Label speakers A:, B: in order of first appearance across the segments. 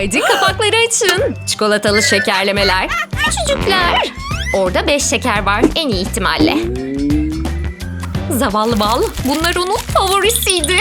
A: Hadi kapakları açın. Çikolatalı şekerlemeler. Küçücükler. Orada beş şeker var en iyi ihtimalle. Zavallı bal. Bunlar onun favorisiydi.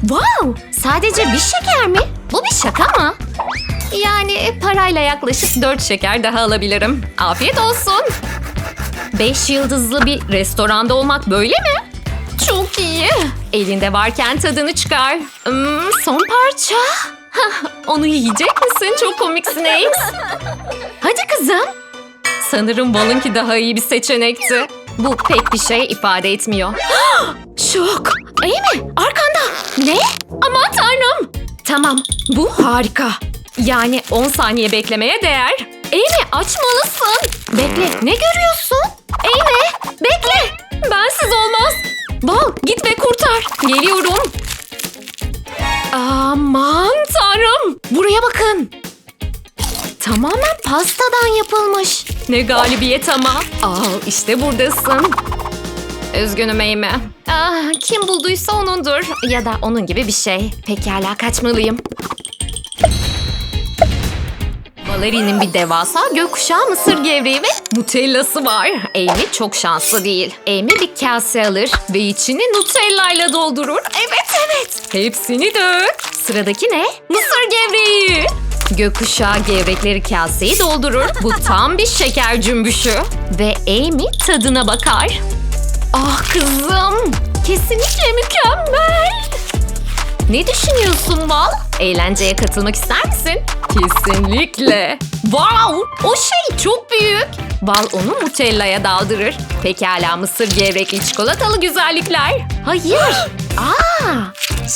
A: Wow! Sadece bir şeker mi? Bu bir şaka mı? Yani parayla yaklaşık dört şeker daha alabilirim. Afiyet olsun. Beş yıldızlı bir restoranda olmak böyle mi? Çok iyi. Elinde varken tadını çıkar. Hmm, son parça. Onu yiyecek misin? Çok komiksin Ace. Hadi kızım. Sanırım balınki daha iyi bir seçenekti. Bu pek bir şey ifade etmiyor. Şok. İyi mi? Arkanda. Ne? Aman tanrım. Tamam. Bu harika. Yani 10 saniye beklemeye değer. Amy açmalısın. Bekle. Ne görüyorsun? Amy bekle. Bensiz olmaz. Bal git ve kurtar. Geliyorum. Aman tanrım. Buraya bakın. Tamamen pastadan yapılmış. Ne galibiyet ama. Aa işte buradasın. Üzgünüm Amy. Ah, kim bulduysa onundur. Ya da onun gibi bir şey. Pekala kaçmalıyım. Valeri'nin bir devasa gökkuşağı mısır gevreği ve nutellası var. Amy çok şanslı değil. Amy bir kase alır ve içini nutella'yla doldurur. Evet evet. Hepsini dök. Sıradaki ne? Mısır gevreği. Gökkuşağı gevrekleri kaseyi doldurur. Bu tam bir şeker cümbüşü. Ve Amy tadına bakar. Ah kızım. Kesinlikle mükemmel. Ne düşünüyorsun Val? Eğlenceye katılmak ister misin? Kesinlikle. Wow! O şey çok büyük. Val onu Nutella'ya daldırır. Pekala mısır gevrekli çikolatalı güzellikler. Hayır. Aa!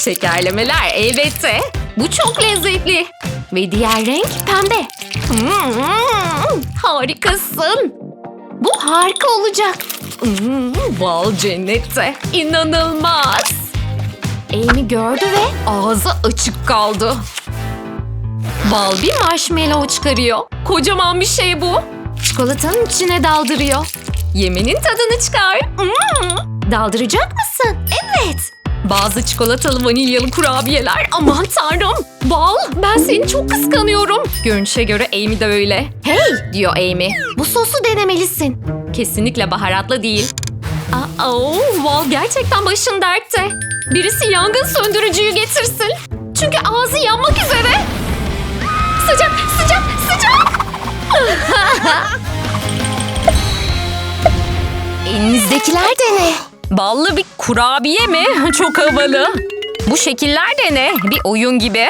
A: Şekerlemeler elbette. Bu çok lezzetli. Ve diğer renk pembe. Hmm, harikasın. Bu harika olacak. Hmm, Val cennette. İnanılmaz. Amy gördü ve ağzı açık kaldı. Bal bir marshmallow çıkarıyor. Kocaman bir şey bu. Çikolatanın içine daldırıyor. Yemenin tadını çıkar. Mm. Daldıracak mısın? Evet. Bazı çikolatalı vanilyalı kurabiyeler. Aman tanrım. Bal ben seni çok kıskanıyorum. Görünüşe göre Amy de öyle. Hey diyor Amy. Bu sosu denemelisin. Kesinlikle baharatlı değil. Aa, oh, Val gerçekten başın dertte. Birisi yangın söndürücüyü getirsin. Çünkü ağzı yanmak üzere. Sıcak, sıcak, sıcak. Elinizdekiler de ne? Ballı bir kurabiye mi? Çok havalı. Bu şekiller de ne? Bir oyun gibi.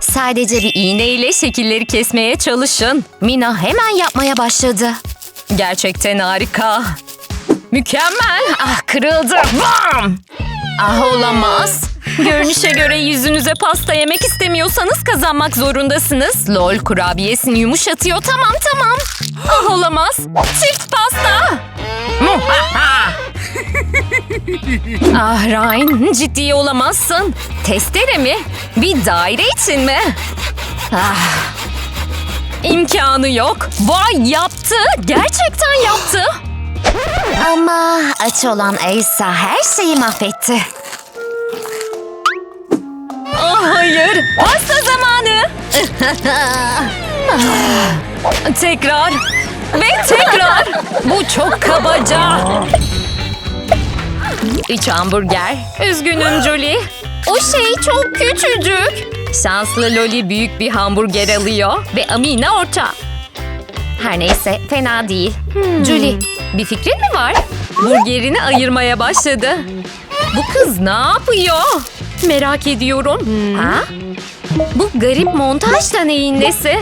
A: Sadece bir iğne ile şekilleri kesmeye çalışın. Mina hemen yapmaya başladı. Gerçekten harika. Mükemmel. Ah kırıldı. Bam! Ah olamaz. Görünüşe göre yüzünüze pasta yemek istemiyorsanız kazanmak zorundasınız. Lol kurabiyesini yumuşatıyor. Tamam tamam. Ah olamaz. Çift pasta. Ah Ryan ciddi olamazsın. Testere mi? Bir daire için mi? Ah. İmkanı yok. Vay yaptı. Gerçekten yaptı.
B: Ama aç olan Asa her şeyi mahvetti.
A: Ah hayır. Pasta zamanı. Tekrar. Ve tekrar. Bu çok kabaca. Üç hamburger. Üzgünüm Julie. O şey çok küçücük. Şanslı Loli büyük bir hamburger alıyor. Ve Amina orta. Her neyse fena değil. Julie bir fikrin mi var? Burgerini ayırmaya başladı. Bu kız ne yapıyor? Merak ediyorum. Ha? Bu garip montaj da neyin nesi?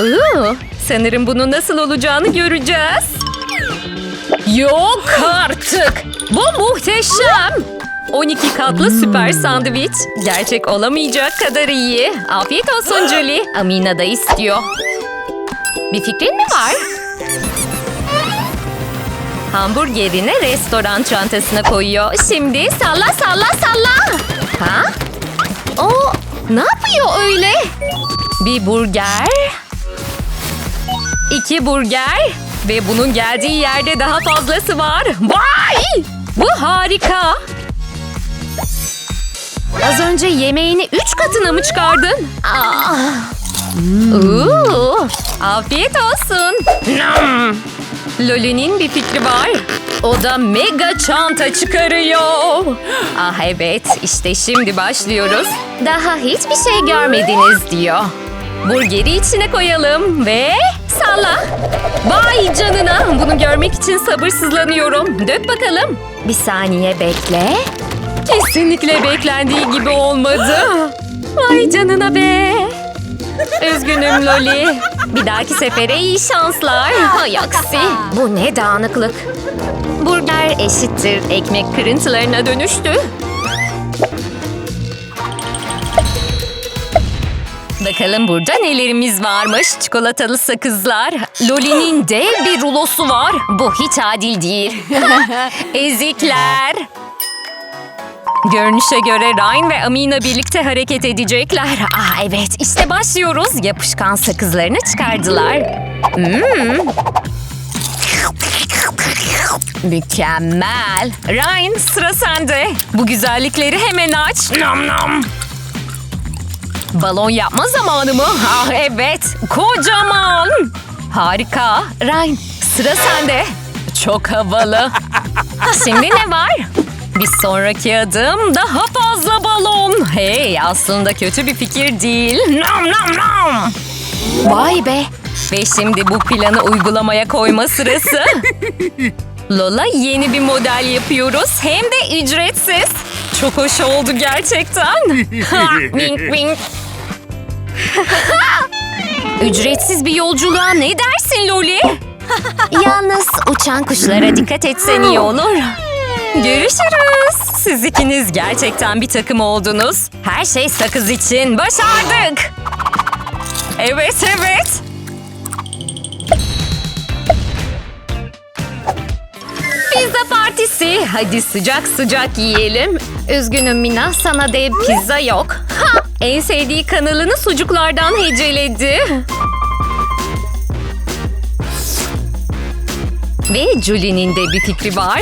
A: Iı, sanırım bunun nasıl olacağını göreceğiz. Yok artık. Bu muhteşem. 12 katlı süper sandviç. Gerçek olamayacak kadar iyi. Afiyet olsun Julie. Amina da istiyor. Bir fikrin mi var? Hamburgerini restoran çantasına koyuyor. Şimdi salla salla salla. Ha? O ne yapıyor öyle? Bir burger. iki burger. Ve bunun geldiği yerde daha fazlası var. Vay! Bu harika. Az önce yemeğini üç katına mı çıkardın? Aa. Oo, afiyet olsun. Nam. Loli'nin bir fikri var. O da mega çanta çıkarıyor. Ah evet, işte şimdi başlıyoruz. Daha hiçbir şey görmediniz diyor. Burgeri içine koyalım ve salla. Vay canına, bunu görmek için sabırsızlanıyorum. Dök bakalım. Bir saniye bekle. Kesinlikle beklendiği gibi olmadı. Vay canına be. Üzgünüm Loli. Bir dahaki sefere iyi şanslar. Hay aksi. Bu ne dağınıklık. Burger eşittir ekmek kırıntılarına dönüştü. Bakalım burada nelerimiz varmış. Çikolatalı sakızlar. Loli'nin dev bir rulosu var. Bu hiç adil değil. Ezikler. Görünüşe göre Ryan ve Amina birlikte hareket edecekler. Ah evet işte başlıyoruz. Yapışkan sakızlarını çıkardılar. Hmm. Mükemmel. Ryan sıra sende. Bu güzellikleri hemen aç. Nam nam. Balon yapma zamanı mı? Ah evet. Kocaman. Harika. Ryan sıra sende. Çok havalı. Şimdi ne var? Bir sonraki adım daha fazla balon. Hey aslında kötü bir fikir değil. Nam nam nam. Vay be. Ve şimdi bu planı uygulamaya koyma sırası. Lola yeni bir model yapıyoruz. Hem de ücretsiz. Çok hoş oldu gerçekten. Wink wink. Ücretsiz bir yolculuğa ne dersin Loli? Yalnız uçan kuşlara dikkat etsen iyi olur. Görüşürüz. Siz ikiniz gerçekten bir takım oldunuz. Her şey sakız için. Başardık. Evet evet. Pizza partisi. Hadi sıcak sıcak yiyelim. Üzgünüm Mina sana dev pizza yok. Ha! En sevdiği kanalını sucuklardan heceledi. Ve Julie'nin de bir fikri var.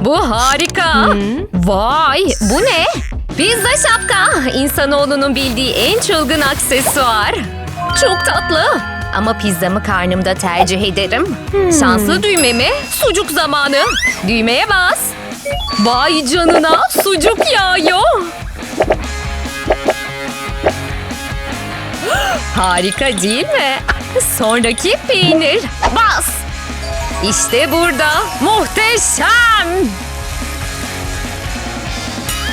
A: Bu harika. Vay bu ne? Pizza şapka. İnsanoğlunun bildiği en çılgın aksesuar. Çok tatlı. Ama pizzamı karnımda tercih ederim. Şanslı düğme mi? Sucuk zamanı. Düğmeye bas. Vay canına sucuk yağıyor. Harika değil mi? Sonraki peynir. Bas. İşte burada. Muhteşem.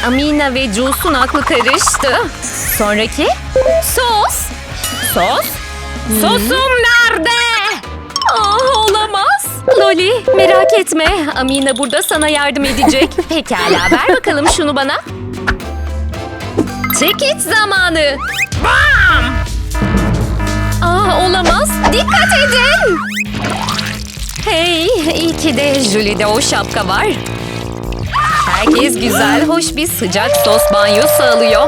A: Amina ve Jules'un aklı karıştı. Sonraki sos. Sos? Sosum nerede? Ah olamaz. Loli merak etme. Amina burada sana yardım edecek. Pekala ver bakalım şunu bana. Çekiç zamanı. Bam! Ah olamaz. Dikkat edin. Hey, iyi ki de Julie'de o şapka var. Herkes güzel, hoş bir sıcak sos banyosu alıyor.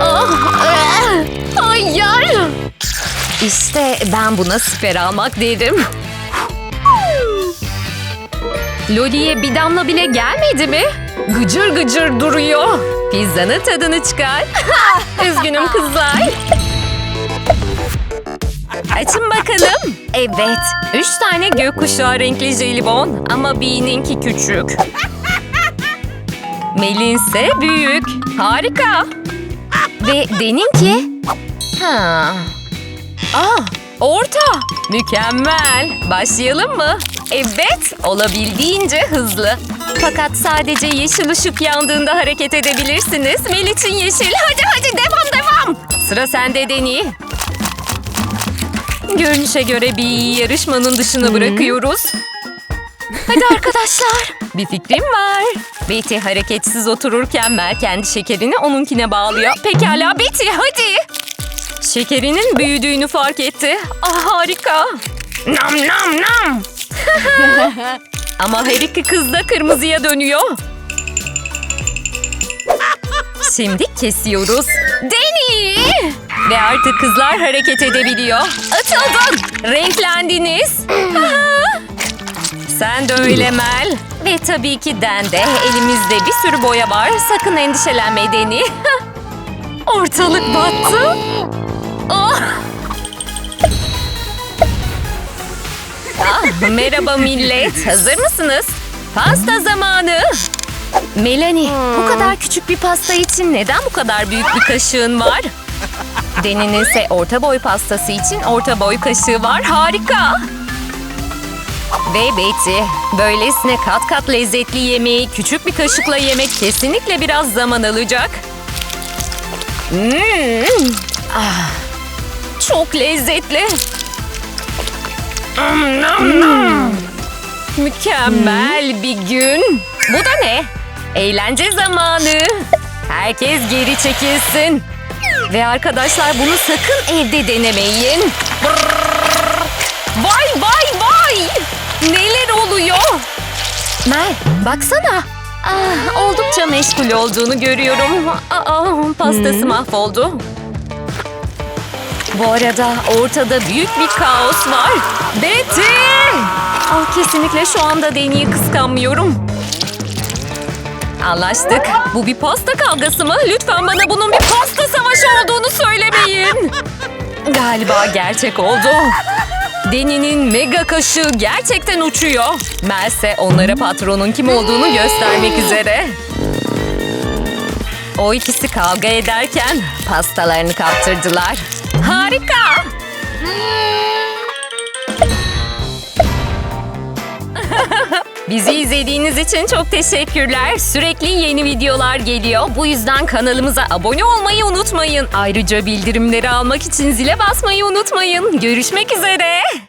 A: Ah, eh, hayır. İşte ben buna siper almak derim. Loli'ye bir damla bile gelmedi mi? Gıcır gıcır duruyor. Pizzanın tadını çıkar. Üzgünüm kızlar. Açın bakalım. Evet. Üç tane gökkuşağı renkli jelibon ama Bee'ninki küçük. Mel'inse büyük. Harika. Ve Den'inki? Ha. Ah, orta. Mükemmel. Başlayalım mı? Evet, olabildiğince hızlı. Fakat sadece yeşil ışık yandığında hareket edebilirsiniz. Mel için yeşil. Hadi hadi devam devam. Sıra sende Deni. Görünüşe göre bir yarışmanın dışına bırakıyoruz. Hadi arkadaşlar. Bir fikrim var. Betty hareketsiz otururken Mel kendi şekerini onunkine bağlıyor. Pekala Betty hadi. Şekerinin büyüdüğünü fark etti. Ah harika. Nam nam nam. Ama her iki kız da kırmızıya dönüyor. Şimdi kesiyoruz. Deni! Ve artık kızlar hareket edebiliyor. Atıldın. Renklendiniz. Sen de öyle Mel. Ve tabii ki Den de. Elimizde bir sürü boya var. Sakın endişelenme Deni. Ortalık battı. Oh! Ah, merhaba millet. Hazır mısınız? Pasta zamanı. Melanie, bu kadar küçük bir pasta için neden bu kadar büyük bir kaşığın var? Deni'nin ise orta boy pastası için orta boy kaşığı var. Harika. Ve Betty, böylesine kat kat lezzetli yemeği küçük bir kaşıkla yemek kesinlikle biraz zaman alacak. Hmm. Ah, çok lezzetli. Hmm. Mükemmel bir gün. Bu da ne? Eğlence zamanı. Herkes geri çekilsin. Ve arkadaşlar bunu sakın evde denemeyin. Brrr. Vay vay vay! Neler oluyor? Mer, baksana. Ah, oldukça meşgul olduğunu görüyorum. Aa, pastası mahvoldu. Bu arada ortada büyük bir kaos var. Betty! Ah, kesinlikle şu anda Deni'yi kıskanmıyorum. Anlaştık. Bu bir pasta kavgası mı? Lütfen bana bunun bir pasta savaşı olduğunu söylemeyin. Galiba gerçek oldu. Deni'nin mega kaşığı gerçekten uçuyor. Mel ise onlara patronun kim olduğunu göstermek üzere. O ikisi kavga ederken pastalarını kaptırdılar. Harika! Bizi izlediğiniz için çok teşekkürler. Sürekli yeni videolar geliyor. Bu yüzden kanalımıza abone olmayı unutmayın. Ayrıca bildirimleri almak için zile basmayı unutmayın. Görüşmek üzere.